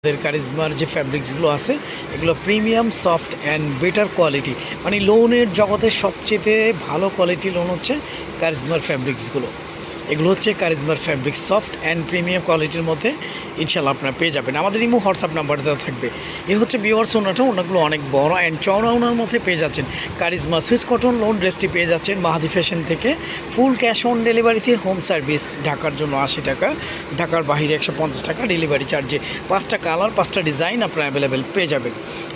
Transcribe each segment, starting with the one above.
আমাদের কারিজমার যে ফ্যাব্রিক্সগুলো আছে, এগুলো premium, soft and better quality. মানে লোনের জগতের সবচেয়ে ভালো কোয়ালিটি লোন হচ্ছে কারিজমার ফ্যাব্রিক্সগুলো। এগুলো হচ্ছে কারিজমার ফ্যাব্রিক সফট অ্যান্ড প্রিমিয়াম কোয়ালিটির মধ্যে ইনশাল্লাহ আপনারা পেয়ে যাবেন। আমাদের ইমো হোয়াটসঅ্যাপ নাম্বার দেওয়া থাকবে। এ হচ্ছে বিওয়ার্স ওনাটা, ওনাগুলো অনেক বড় অ্যান্ড চওড়া ওনার মধ্যে পেয়ে যাচ্ছেন। কারিজমা সুইস কটন লোন ড্রেসটি পেয়ে যাচ্ছেন মাহাদি ফ্যাশন থেকে। ফুল ক্যাশ অন ডেলিভারিতে হোম সার্ভিস ঢাকার জন্য আশি টাকা, ঢাকার বাইরে একশো পঞ্চাশ টাকা ডেলিভারি চার্জে পাঁচটা কালার পাঁচটা ডিজাইন আপনারা অ্যাভেলেবেল পেয়ে যাবেন।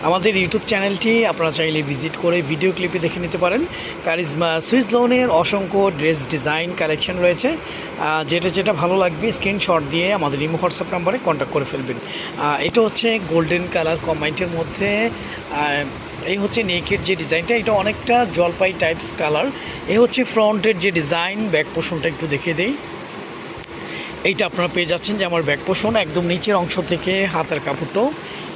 আমাদের ইউটিউব চ্যানেলটি আপনারা চাইলে ভিজিট করে ভিডিও ক্লিপে দেখে নিতে পারেন। কারিজমা সুইস লোনের অসংখ্য ড্রেস ডিজাইন কালেকশন রয়েছে। যেটা যেটা ভালো লাগবে স্ক্রিনশট দিয়ে আমাদের ইমো হোয়াটসঅ্যাপ নাম্বারে কন্ট্যাক্ট করে ফেলবেন। এটা হচ্ছে গোল্ডেন কালার কমাইন্টের মধ্যে এই হচ্ছে নেকের যে ডিজাইনটা এটা অনেকটা জলপাই টাইপস কালার এই হচ্ছে ফ্রন্টের যে ডিজাইন ব্যাক পোষণটা একটু দেখিয়ে দেই। এইটা আপনারা পেয়ে যাচ্ছেন যে আমার ব্যাক পোষণ একদম নিচের অংশ থেকে হাতার কাপড়টাও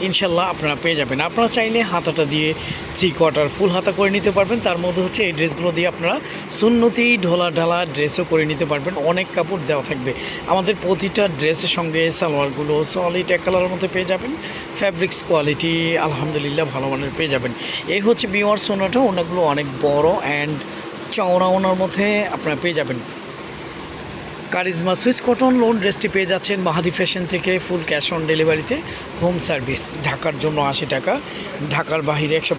ইনশাল্লাহ আপনারা পেয়ে যাবেন। আপনারা চাইলে হাতাটা দিয়ে থ্রি কোয়ার্টার ফুল হাতা করে নিতে পারবেন। তার মধ্যে হচ্ছে এই ড্রেসগুলো দিয়ে আপনারা সুন্নতি ঢোলা ঢালা ড্রেসও করে নিতে পারবেন। অনেক কাপড় দেওয়া থাকবে। আমাদের প্রতিটা ড্রেসের সঙ্গে সালোয়ারগুলো সলিড এক কালারের মধ্যে পেয়ে যাবেন। ফ্যাব্রিক্স কোয়ালিটি আলহামদুলিল্লাহ ভালো মানের পেয়ে যাবেন। এই হচ্ছে বিওয়ার সোনাটা, ওনাগুলো অনেক বড় অ্যান্ড চওড়া ওনার মধ্যে আপনারা পেয়ে যাবেন। কারিজমা সুইস কটন লোন ড্রেসটি পেয়ে যাচ্ছেন মাহাদি ফ্যাশন থেকে ফুল ক্যাশ অন ডেলিভারিতে হোম সার্ভিস ঢাকার জন্য আশি টাকা, ঢাকার বাহিরে একশো